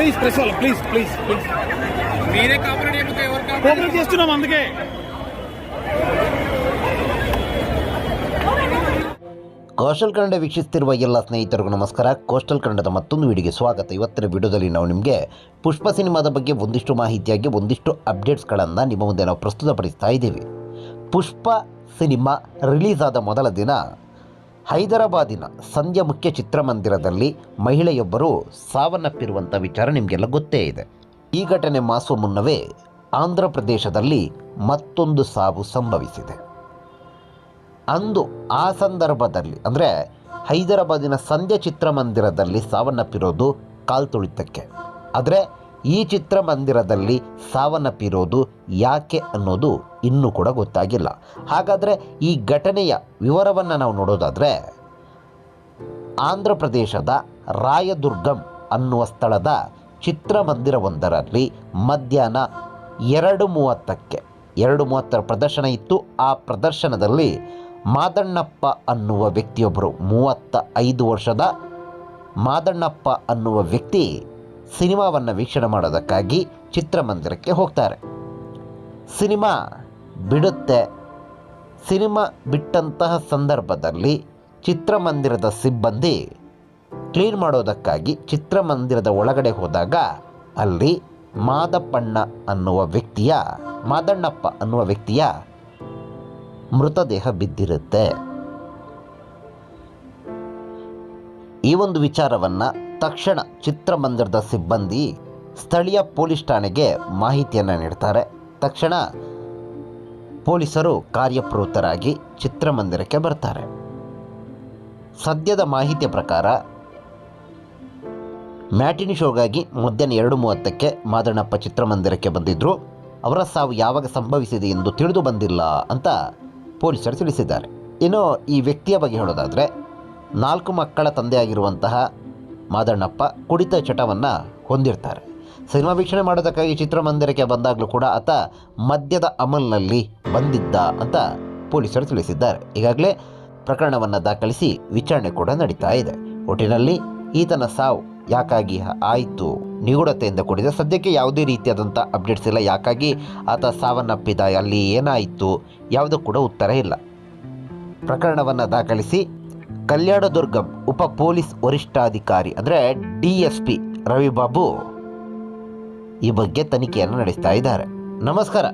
Please press వాళ్ళు please please please మీరే cooperate చేయకపోతే ఎవరు కాపరేట్ కోఆపరేట్ చేస్తున్నాం అందుకే ಕೋಸ್ಟಲ್ ಕನ್ನಡ ವೀಕ್ಷಿಸ್ತಿರುವ ಎಲ್ಲ ಸ್ನೇಹಿತರಿಗೂ ನಮಸ್ಕಾರ ಕೋಸ್ಟಲ್ ಕನ್ನಡದ ಮತ್ತೊಂದು ವಿಡಿಯೋಗೆ ಸ್ವಾಗತ ಇವತ್ತಿನ ವಿಡಿಯೋದಲ್ಲಿ ನಾವು ನಿಮಗೆ ಪುಷ್ಪ ಸಿನಿಮಾದ ಬಗ್ಗೆ ಒಂದಿಷ್ಟು ಮಾಹಿತಿಯಾಗಿ ಒಂದಿಷ್ಟು ಅಪ್ಡೇಟ್ಸ್ಗಳನ್ನು ನಿಮ್ಮ ಮುಂದೆ ನಾವು ಪ್ರಸ್ತುತಪಡಿಸ್ತಾ ಇದ್ದೀವಿ ಪುಷ್ಪ ಸಿನಿಮಾ ರಿಲೀಸ್ ಆದ ಮೊದಲ ದಿನ ಹೈದರಾಬಾದಿನ ಸಂಧ್ಯಾ ಮುಖ್ಯ ಚಿತ್ರಮಂದಿರದಲ್ಲಿ ಮಹಿಳೆಯೊಬ್ಬರು ಸಾವನ್ನಪ್ಪಿರುವಂಥ ವಿಚಾರ ನಿಮಗೆಲ್ಲ ಗೊತ್ತೇ ಇದೆ. ಈ ಘಟನೆ ಮಾಸುವ ಮುನ್ನವೇ ಆಂಧ್ರ ಪ್ರದೇಶದಲ್ಲಿ ಮತ್ತೊಂದು ಸಾವು ಸಂಭವಿಸಿದೆ. ಅಂದು ಆ ಸಂದರ್ಭದಲ್ಲಿ, ಅಂದರೆ ಹೈದರಾಬಾದಿನ ಸಂಧ್ಯಾ ಚಿತ್ರಮಂದಿರದಲ್ಲಿ ಸಾವನ್ನಪ್ಪಿರೋದು ಕಾಲ್ತುಳಿತಕ್ಕೆ. ಆದರೆ ಈ ಚಿತ್ರಮಂದಿರದಲ್ಲಿ ಸಾವನ್ನಪ್ಪಿರೋದು ಯಾಕೆ ಅನ್ನೋದು ಇನ್ನೂ ಕೂಡ ಗೊತ್ತಾಗಿಲ್ಲ. ಹಾಗಾದರೆ ಈ ಘಟನೆಯ ವಿವರವನ್ನು ನಾವು ನೋಡೋದಾದರೆ, ಆಂಧ್ರ ಪ್ರದೇಶದ ರಾಯದುರ್ಗಂ ಅನ್ನುವ ಸ್ಥಳದ ಚಿತ್ರಮಂದಿರವೊಂದರಲ್ಲಿ ಮಧ್ಯಾಹ್ನ ಎರಡು ಮೂವತ್ತಕ್ಕೆ, ಎರಡು ಮೂವತ್ತರ ಪ್ರದರ್ಶನ ಇತ್ತು. ಆ ಪ್ರದರ್ಶನದಲ್ಲಿ ಮಾದಣ್ಣಪ್ಪ ಅನ್ನುವ ವ್ಯಕ್ತಿಯೊಬ್ಬರು ಮೂವತ್ತ ಐದು ವರ್ಷದ ಮಾದಣ್ಣಪ್ಪ ಅನ್ನುವ ವ್ಯಕ್ತಿ ಸಿನಿಮಾವನ್ನು ವೀಕ್ಷಣೆ ಮಾಡೋದಕ್ಕಾಗಿ ಚಿತ್ರಮಂದಿರಕ್ಕೆ ಹೋಗ್ತಾರೆ. ಸಿನಿಮಾ ಬಿಡುತ್ತೆ. ಸಿನಿಮಾ ಬಿಟ್ಟಂತಹ ಸಂದರ್ಭದಲ್ಲಿ ಚಿತ್ರಮಂದಿರದ ಸಿಬ್ಬಂದಿ ಕ್ಲೀನ್ ಮಾಡೋದಕ್ಕಾಗಿ ಚಿತ್ರಮಂದಿರದ ಒಳಗಡೆ ಹೋದಾಗ ಅಲ್ಲಿ ಮಾದಪ್ಪಣ್ಣ ಅನ್ನುವ ವ್ಯಕ್ತಿಯ, ಮಾದಣ್ಣಪ್ಪ ಅನ್ನುವ ವ್ಯಕ್ತಿಯ ಮೃತದೇಹ ಬಿದ್ದಿರುತ್ತೆ. ಈ ಒಂದು ವಿಚಾರವನ್ನು ತಕ್ಷಣ ಚಿತ್ರಮಂದಿರದ ಸಿಬ್ಬಂದಿ ಸ್ಥಳೀಯ ಪೊಲೀಸ್ ಠಾಣೆಗೆ ಮಾಹಿತಿಯನ್ನು ನೀಡ್ತಾರೆ. ತಕ್ಷಣ ಪೊಲೀಸರು ಕಾರ್ಯಪ್ರವೃತ್ತರಾಗಿ ಚಿತ್ರಮಂದಿರಕ್ಕೆ ಬರ್ತಾರೆ. ಸದ್ಯದ ಮಾಹಿತಿಯ ಪ್ರಕಾರ ಮ್ಯಾಟಿನಿ ಶೋಗಾಗಿ ಮಧ್ಯಾಹ್ನ ಎರಡು ಮೂವತ್ತಕ್ಕೆ ಮಾದಣ್ಣಪ್ಪ ಚಿತ್ರಮಂದಿರಕ್ಕೆ ಬಂದಿದ್ದರು ಅವರ ಸಾವು ಯಾವಾಗ ಸಂಭವಿಸಿದೆ ಎಂದು ತಿಳಿದು ಬಂದಿಲ್ಲ ಅಂತ ಪೊಲೀಸರು ತಿಳಿಸಿದ್ದಾರೆ. ಇನ್ನು ಈ ವ್ಯಕ್ತಿಯ ಬಗ್ಗೆ ಹೇಳೋದಾದರೆ ನಾಲ್ಕು ಮಕ್ಕಳ ತಂದೆಯಾಗಿರುವಂತಹ ಮಾದಣ್ಣಪ್ಪ ಕುಡಿತ ಚಟವನ್ನು ಹೊಂದಿರ್ತಾರೆ. ಸಿನಿಮಾ ವೀಕ್ಷಣೆ ಮಾಡೋದಕ್ಕಾಗಿ ಚಿತ್ರಮಂದಿರಕ್ಕೆ ಬಂದಾಗಲೂ ಕೂಡ ಆತ ಮದ್ಯದ ಅಮಲ್ನಲ್ಲಿ ಬಂದಿದ್ದ ಅಂತ ಪೊಲೀಸರು ತಿಳಿಸಿದ್ದಾರೆ. ಈಗಾಗಲೇ ಪ್ರಕರಣವನ್ನು ದಾಖಲಿಸಿ ವಿಚಾರಣೆ ಕೂಡ ನಡೀತಾ ಇದೆ. ಒಟ್ಟಿನಲ್ಲಿ ಈತನ ಸಾವು ಯಾಕಾಗಿ ಆಯಿತು? ನಿಗೂಢತೆಯಿಂದ ಕೂಡಿದೆ ಸದ್ಯಕ್ಕೆ ಯಾವುದೇ ರೀತಿಯಾದಂಥ ಅಪ್ಡೇಟ್ಸ್ ಇಲ್ಲ. ಯಾಕಾಗಿ ಆತ ಸಾವನ್ನಪ್ಪಿದ? ಅಲ್ಲಿ ಏನಾಯಿತು? ಯಾವುದೂ ಕೂಡ ಉತ್ತರ ಇಲ್ಲ. ಪ್ರಕರಣವನ್ನು ದಾಖಲಿಸಿ ಕಲ್ಯಾಣದುರ್ಗಂ ಉಪ ಪೊಲೀಸ್ ವರಿಷ್ಠಾಧಿಕಾರಿ ಅಂದರೆ ಡಿ ಎಸ್ ಪಿ ರವಿಬಾಬು ಈ ಬಗ್ಗೆ ತನಿಖೆಯನ್ನು ನಡೆಸ್ತಾ ಇದ್ದಾರೆ. ನಮಸ್ಕಾರ.